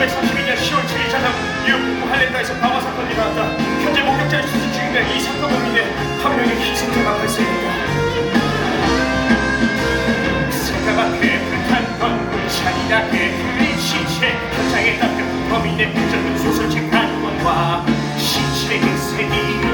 1932년 10월 7일 저녁 뉴욕 북부 할렌다에서 방화 사건이 일어났다. 현재 목격자의 수수 중인데 이 사건으로 인해 한 명의 희생자가 발생했다. 생각한 깨끗한 건물찬이나 깨끗한 시체 현장에 담겨 범인의 부적은 소설책 한 권과 시체의 색이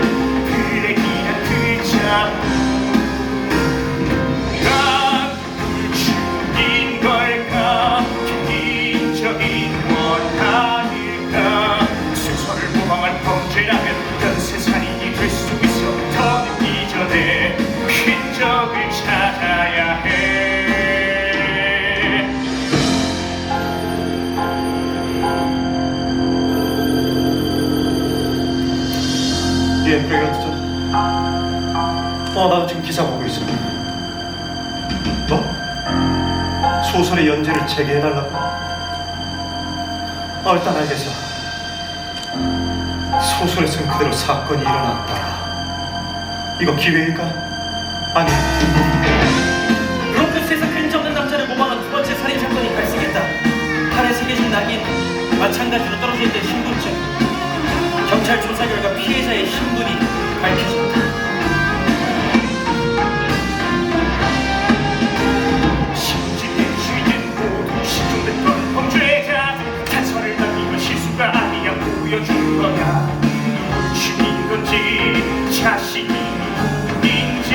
예, 브레이건스턴. 어, 나도 지금 기사 보고 있어. 뭐? 소설의 연재를 재개해달라고? 어, 일단 알겠어. 소설에서는 그대로 사건이 일어났다. 이거 기회일까? 아니, 브로크스에서 그림자 없는 남자를 모방한 두 번째 살인 사건이 발생했다. 팔에 새겨진 낙인, 마찬가지로 떨어져 신분증. 경찰 조사 결과 피해자의 신분이 밝혀졌다. 심지의 주인은 모두 실종됐던 범죄자들 단서를 남기면 실수가 아니야 보여준 거야 누굴 죽인 건지 자신이 누구인지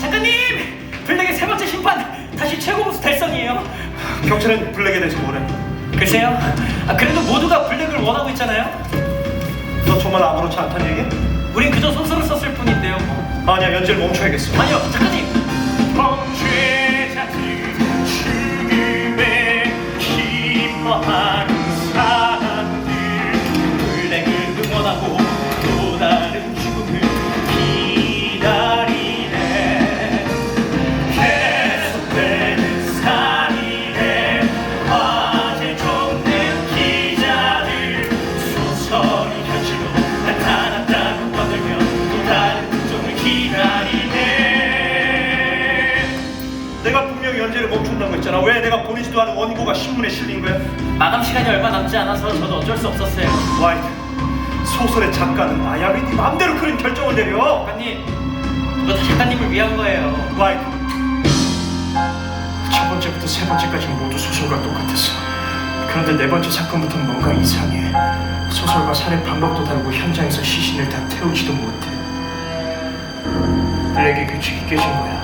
작가님! 블랙의 세 번째 심판! 다시 최고 보수 달성이에요. 경찰은 블랙에 대해서 뭐래? 글쎄요. 아, 그래도 모두가 원하고 있잖아요. 너 정말 아무렇지 않다는 얘기? 우린 그저 소설을 썼을 뿐인데요. 뭐. 아니야, 연재를 멈춰야겠어. 아니요, 작가님! 내가 분명히 연재를 멈춘다고 했잖아. 왜 내가 보내지도 않은 원고가 신문에 실린 거야? 마감 시간이 얼마 남지 않아서 저도 어쩔 수 없었어요. 와이트, 소설의 작가는 나야 왜네 맘대로 그런 결정을 내려? 작가님, 이거 다 작가님을 위한 거예요. 와이트, 첫 번째부터 세 번째까지 모두 소설과 똑같았어. 그런데 네 번째 사건부터는 뭔가 이상해. 소설과 살해 방법도 다르고 현장에서 시신을 다 태우지도 못해. 블랙의 규칙이 깨진 거야.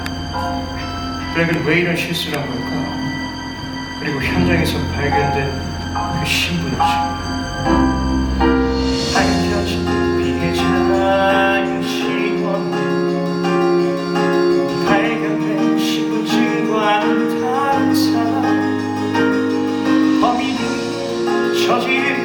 그들에게는 왜 이런 실수를 한 걸까? 그리고 현장에서 발견된 그 신부였지. 저지른